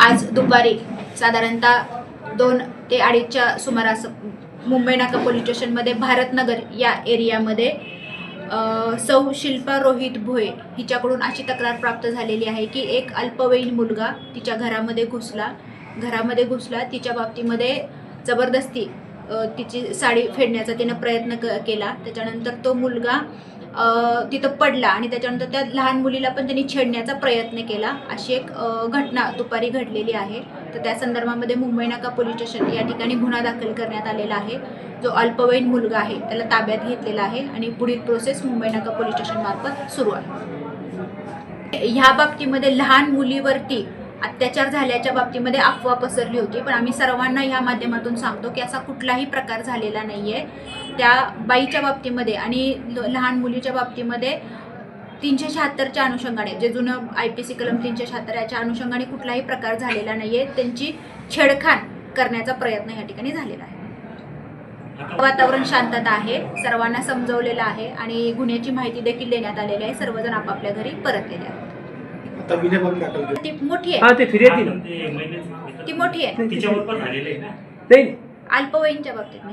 आज दुपारी साधारणतः दोन ते अडीचच्या सुमारास मुंबई नाका पोलीस स्टेशनमध्ये भारतनगर या एरियामध्ये सौ शिल्पा रोहित भोये हिच्याकडून अशी तक्रार प्राप्त झालेली आहे की एक अल्पवयीन मुलगा तिच्या घरामध्ये घुसला. घरामध्ये घुसला तिच्या बाबतीमध्ये जबरदस्ती तिची साडी फेडण्याचा तिनं प्रयत्न क केला. त्याच्यानंतर तो मुलगा तिथं पडला आणि त्याच्यानंतर त्या लहान मुलीला पण त्यांनी छेडण्याचा प्रयत्न केला. अशी एक घटना दुपारी घडलेली आहे. तर त्या संदर्भामध्ये मुंबई नाका पोलीस स्टेशन या ठिकाणी गुन्हा दाखल करण्यात आलेला आहे. जो अल्पवयीन मुलगा आहे त्याला ताब्यात घेतलेला आहे आणि पुढील प्रोसेस मुंबई नाका पोलीस स्टेशनमार्फत सुरू आहे. ह्या बाबतीमध्ये लहान मुलीवरती अत्याचार झाल्याच्या बाबतीमध्ये अफवा पसरली होती पण आम्ही सर्वांना ह्या माध्यमातून सांगतो की असा कुठलाही प्रकार झालेला नाही आहे त्या बाईच्या बाबतीमध्ये आणि ल- लहान मुलीच्या बाबतीमध्ये तीनशे शहात्तरच्या अनुषंगाने जे जुनं आय पी सी कलम तीनशे शहात्तर याच्या अनुषंगाने कुठलाही प्रकार झालेला नाही आहे त्यांची छेडखाण करण्याचा प्रयत्न या ठिकाणी झालेला आहे. वातावरण शांतता आहे सर्वांना समजवलेलं आहे आणि गुन्ह्याची माहिती देखील देण्यात आलेली आहे. सर्वजण आपापल्या घरी परतलेले आहेत. आता विनय म्हणून दाखल केला. ती मोठी हा आहे ते फिर्यादी ना. ते महिन्याचं- ती मोठी आहे. तिच्यावर पण झालेलं आहे ना? नाही अल्पवयीनच्या बाबतीत मी